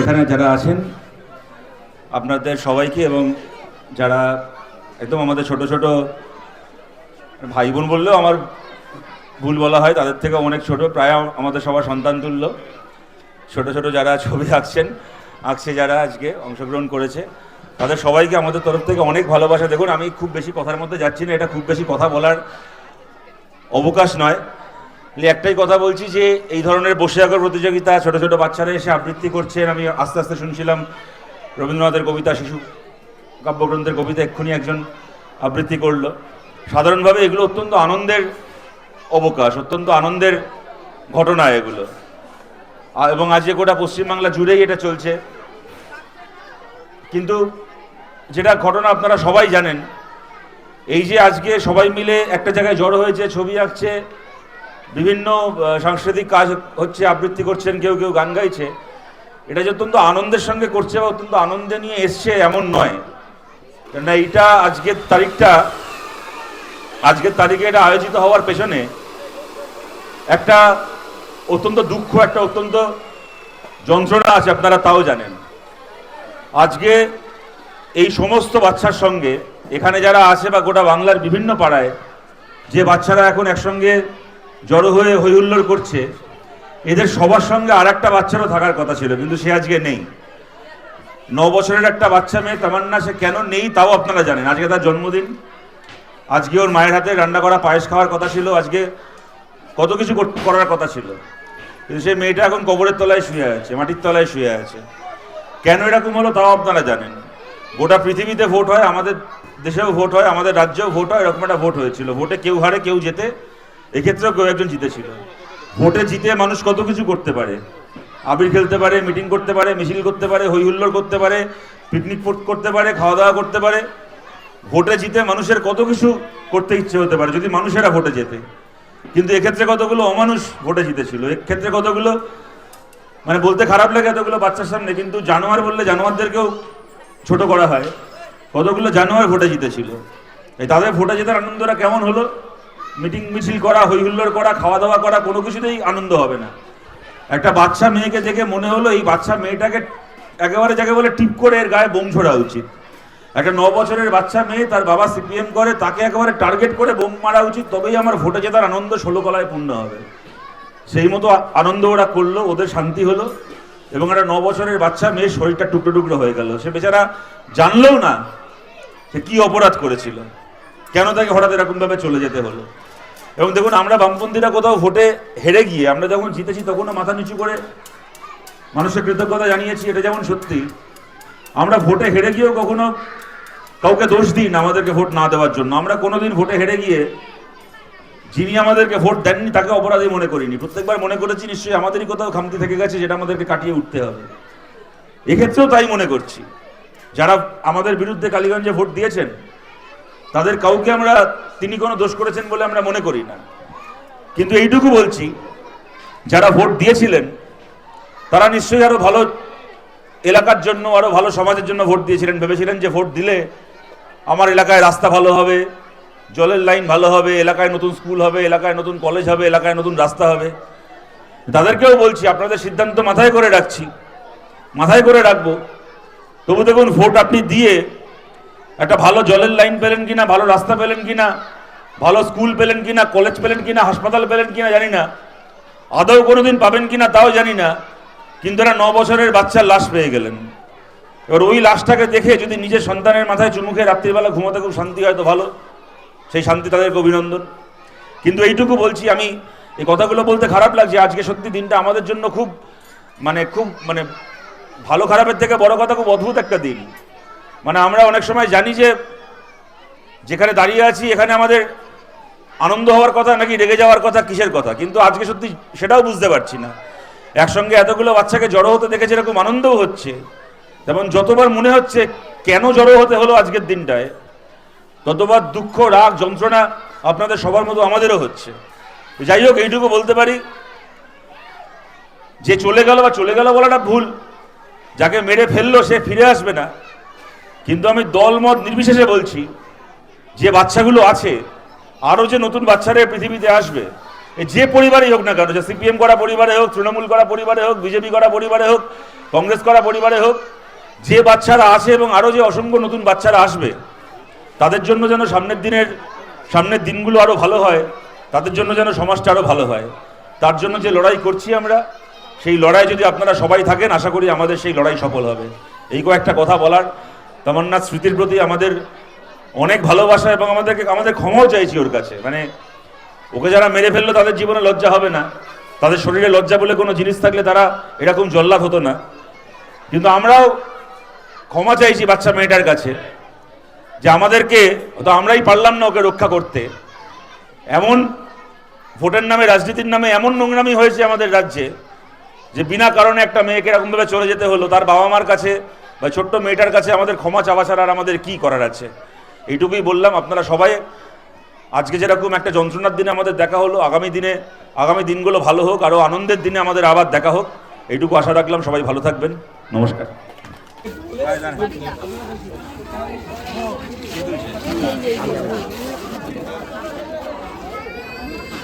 এখানে যারা আছেন, আপনাদের সবাইকে এবং যারা একদম আমাদের ছোট ছোট ভাই বোন বললেও আমার ভুল বলা হয়, তাদের থেকে অনেক ছোট, প্রায় আমাদের সবার সন্তান তুল্য। ছোট ছোট যারা ছবি আঁকছেন, আঁকছে যারা আজকে অংশগ্রহণ করেছে, তাদের সবাইকে আমাদের তরফ থেকে অনেক ভালোবাসা। দেখুন, আমি খুব বেশি কথার মধ্যে যাচ্ছি না, এটা খুব বেশি কথা বলার অবকাশ নয়। একটাই কথা বলছি যে এই ধরনের বসে আঁকার প্রতিযোগিতা ছোট ছোট বাচ্চারা এসে আবৃত্তি করছেন। আমি আস্তে আস্তে শুনছিলাম রবীন্দ্রনাথের কবিতা, শিশু কাব্যগ্রন্থের কবিতা এক্ষুনি একজন আবৃত্তি করল। সাধারণভাবে এগুলো অত্যন্ত আনন্দের অবকাশ, অত্যন্ত আনন্দের ঘটনা এগুলো। এবং আজকে গোটা পশ্চিমবাংলা জুড়েই এটা চলছে। কিন্তু যেটা ঘটনা আপনারা সবাই জানেন, এই যে আজকে সবাই মিলে একটা জায়গায় জড়ো হয়েছে ছবি আঁকছে বিভিন্ন সাংস্কৃতিক কাজ হচ্ছে, আবৃত্তি করছেন, কেউ কেউ গান গাইছে। এটা যে অত্যন্ত আনন্দের সঙ্গে করছে বা অত্যন্ত আনন্দে নিয়ে এসছে, এমন নয়। কেননা এইটা আজকের তারিখটা, আজকের তারিখে এটা আয়োজিত হওয়ার পেছনে একটা অত্যন্ত দুঃখ, একটা অত্যন্ত যন্ত্রণা আছে, আপনারা তাও জানেন। আজকে এই সমস্ত বাচ্চার সঙ্গে, এখানে যারা আছে বা গোটা বাংলার বিভিন্ন পাড়ায়, যে বাচ্চারা এখন একসঙ্গে জড়ো হয়ে হৈহুল্লোড় করছে, এদের সবার সঙ্গে আর একটা বাচ্চারও থাকার কথা ছিল, কিন্তু সে আজকে নেই। ন বছরের একটা বাচ্চা মেয়ে, তামান্না, সে কেন নেই তাও আপনারা জানেন। আজকে তার জন্মদিন। আজকে ওর মায়ের হাতে রান্না করা পায়েস খাওয়ার কথা ছিল, আজকে কত কিছু করার কথা ছিল। কিন্তু সেই মেয়েটা এখন কবরের তলায় শুয়ে আছে, মাটির তলায় শুয়ে আছে। কেন এরকম হলো তাও আপনারা জানেন। গোটা পৃথিবীতে ভোট হয়, আমাদের দেশেও ভোট হয়, আমাদের রাজ্যেও ভোট হয়, এরকম একটা ভোট হয়েছিল। ভোটে কেউ হারে, কেউ জেতে এক্ষেত্রেও কেউ একজন জিতেছিল। ভোটে জিতে মানুষ কত কিছু করতে পারে। আবির খেলতে পারে, মিটিং করতে পারে, মিছিল করতে পারে হই হুল্লোড় করতে পারে পিকনিক করতে পারে খাওয়া দাওয়া করতে পারে। ভোটে জিতে মানুষের কত কিছু করতে ইচ্ছে হতে পারে, যদি মানুষেরা ভোটে যেতে কিন্তু এক্ষেত্রে কতগুলো অমানুষ ভোটে জিতেছিল? এক্ষেত্রে কতগুলো মানে বলতে খারাপ লাগে এতগুলো বাচ্চার সামনে, কিন্তু জানোয়ার বললে জানোয়ারদেরকেও ছোট করা হয়। কতগুলো জানোয়ার ভোটে জিতেছিল? এই তাদের ভোটে জেতার আনন্দটা কেমন হলো? মিটিং মিছিল করা, হৈহুল্লোড় করা খাওয়া দাওয়া করা, কোনো কিছুতেই আনন্দ হবে না। একটা বাচ্চা মেয়েকে দেখে মনে হলো এই বাচ্চা মেয়েটাকে একেবারে যাকে বলে টিপ করে এর গায়ে বোম ছোড়া উচিত। একটা ন বছরের বাচ্চা মেয়ে তার বাবা সিপিএম করে, তাকে একেবারে টার্গেট করে বোম মারা উচিত, তবেই আমার ভোটে জেতার আনন্দ ষোলো কলায় পূর্ণ হবে। সেই মতো আনন্দ ওরা করল, ওদের শান্তি হলো এবং একটা ন বছরের বাচ্চা মেয়ে শরীরটা টুকরো টুকরো হয়ে গেল। সে বেচারা জানলেও না সে কি অপরাধ করেছিল। কেন তাকে হঠাৎ এরকমভাবে চলে যেতে হলো? এবং দেখুন, আমরা বামপন্থীরা কোথাও ভোটে হেরে গিয়ে, আমরা যখন জিতেছি তখনও মাথা নিচু করে মানুষের কৃতজ্ঞতা জানিয়েছি, এটা যেমন সত্যি। আমরা ভোটে হেরে গিয়েও কখনো কাউকে দোষ দিই না আমাদেরকে ভোট না দেওয়ার জন্য। আমরা কোনোদিন ভোটে হেরে গিয়ে যিনি আমাদেরকে ভোট দেননি, তাকে অপরাধী মনে করিনি। প্রত্যেকবার মনে করেছি, নিশ্চয়ই আমাদেরই কোথাও খামতি থেকে গেছে যেটা আমাদেরকে কাটিয়ে উঠতে হবে। এক্ষেত্রেও তাই মনে করছি। যারা আমাদের বিরুদ্ধে কালীগঞ্জে ভোট দিয়েছেন তাদের কাউকে আমরা তিনি কোনো দোষ করেছেন বলে আমরা মনে করি না। কিন্তু এইটুকু বলছি, যারা ভোট দিয়েছিলেন, তারা নিশ্চয়ই আরও ভালো এলাকার জন্য, আরও ভালো সমাজের জন্য ভোট দিয়েছিলেন। ভেবেছিলেন যে ভোট দিলে আমার এলাকায় রাস্তা ভালো হবে, জলের লাইন ভালো হবে, এলাকায় নতুন স্কুল হবে, এলাকায় নতুন কলেজ হবে, এলাকায় নতুন রাস্তা হবে। তাদেরকেও বলছি, আপনাদের সিদ্ধান্ত মাথায় করে রাখছি। মাথায় করে রাখব। তবু দেখুন, ভোট আপনি দিয়ে একটা ভালো জলের লাইন পেলেন কিনা, ভালো রাস্তা পেলেন কিনা, ভালো স্কুল পেলেন কিনা, কলেজ পেলেন কিনা, হাসপাতাল পেলেন কিনা জানি না। আদৌ কোনোদিন পাবেন কিনা তাও জানি না, কিন্তু এরা ন বছরের বাচ্চার লাশ পেয়ে গেলেন। এবার ওই লাশটাকে দেখে যদি নিজের সন্তানের মাথায় চুমুখে রাত্রিবেলা ঘুমাতে খুব শান্তি হয় তো ভালো, সেই শান্তি তাদেরকে অভিনন্দন। কিন্তু এইটুকু বলছি আমি, এই কথাগুলো বলতে খারাপ লাগছে, আজকে সত্যি দিনটা আমাদের জন্য খুব মানে খুব মানে ভালো খারাপের থেকে বড় কথা খুব অদ্ভুত একটা দিন। মানে আমরা অনেক সময় জানি যে যেখানে দাঁড়িয়ে আছি, এখানে আমাদের আনন্দ হওয়ার কথা নাকি রেগে যাওয়ার কথা, কিসের কথা? কিন্তু আজকে সত্যি সেটাও বুঝতে পারছি না। একসঙ্গে এতগুলো বাচ্চাকে জড়ো হতে দেখে যেরকম আনন্দও হচ্ছে। তেমন যতবার মনে হচ্ছে কেন জড়ো হতে হলো আজকের দিনটায়, ততবার দুঃখ, রাগ, যন্ত্রণা আপনাদের সবার মতো আমাদেরও হচ্ছে। যাই হোক, এইটুকু বলতে পারি, যে চলে গেল বা চলে গেল বলাটা ভুল, যাকে মেরে ফেলল সে ফিরে আসবে না। কিন্তু আমি দলমত নির্বিশেষে বলছি, যে বাচ্চাগুলো আছে আরও যে নতুন বাচ্চারা পৃথিবীতে আসবে যে পরিবারই হোক না কেন, যে সিপিএম করা পরিবারে হোক, তৃণমূল করা পরিবারে হোক, বিজেপি করা পরিবারে হোক, কংগ্রেস করা পরিবারে হোক, যে বাচ্চারা আসে এবং আরও যে অসংখ্য নতুন বাচ্চারা আসবে, তাদের জন্য যেন সামনের দিনের, সামনের দিনগুলো আরও ভালো হয়, তাদের জন্য যেন সমাজটা আরও ভালো হয়। তার জন্য যে লড়াই করছি আমরা, সেই লড়াই যদি আপনারা সবাই থাকেন, আশা করি আমাদের সেই লড়াই সফল হবে। এই কয়েকটা কথা বলার তামান্নার স্মৃতির প্রতি আমাদের অনেক ভালোবাসা এবং আমাদেরকে, আমাদের ক্ষমাও চাইছি ওর কাছে। মানে ওকে যারা মেরে ফেলল তাদের জীবনে লজ্জা হবে না। তাদের শরীরে লজ্জা বলে কোনো জিনিস থাকলে তারা এরকম জল্লাদ হতো না। কিন্তু আমরাও ক্ষমা চাইছি বাচ্চা মেয়েটার কাছে, যে আমাদেরকে তো আমরাই পারলাম না ওকে রক্ষা করতে। এমন ভোটের নামে, রাজনীতির নামে এমন নোংরামি হয়েছে আমাদের রাজ্যে, যে বিনা কারণে একটা মেয়েকে এরকমভাবে চলে যেতে হলো, তার বাবা মার কাছে বা ছোট্ট মেয়েটার কাছে আমাদের ক্ষমা চাওয়া ছাড়া আর আমাদের কি করার আছে? এইটুকুই বললাম আপনারা সবাই। আজকে যেরকম একটা যন্ত্রণার দিনে আমাদের দেখা হলো, আগামী দিনে, আগামী দিনগুলো ভালো হোক, আরও আনন্দের দিনে আমাদের আবার দেখা হোক। এইটুকু আশা রাখলাম, সবাই ভালো থাকবেন। নমস্কার। Thank আঁকছিল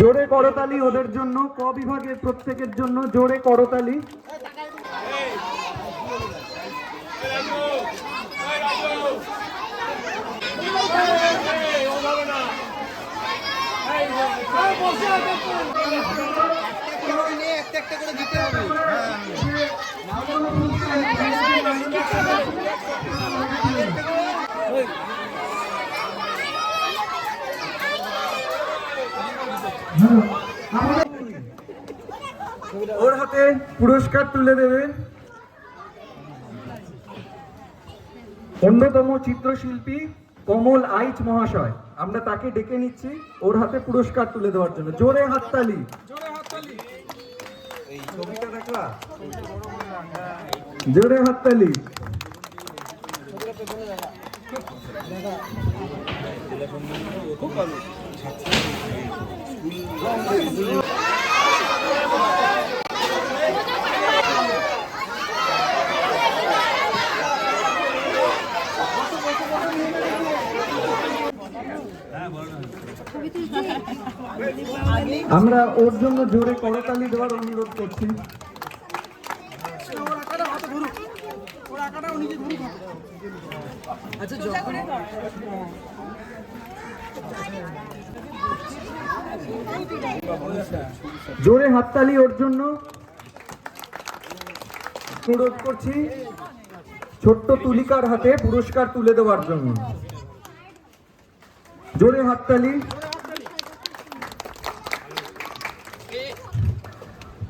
জোরে করতালি ওদের জন্য ক বিভাগের প্রত্যেকের জন্য জোরে করতালি। ওর হাতে পুরস্কার তুলে দেবে অন্যতম চিত্রশিল্পী কমল আইচ মহাশয়। আমরা তাকে ডেকে নিচ্ছি ওর হাতে পুরস্কার তুলে দেওয়ার জন্য। জোরে হাততালি। এই ছবিটা দেখলা? জোরে হাততালি আমরা ওর জন্য জোরে করতালি দেওয়ার অনুরোধ করছি। জোরে হাততালি ওর জন্য। অনুরোধ করছি, ছোট্ট তুলিকার হাতে পুরস্কার তুলে দেওয়ার জন্য। জোরে হাততালি।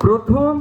প্রথম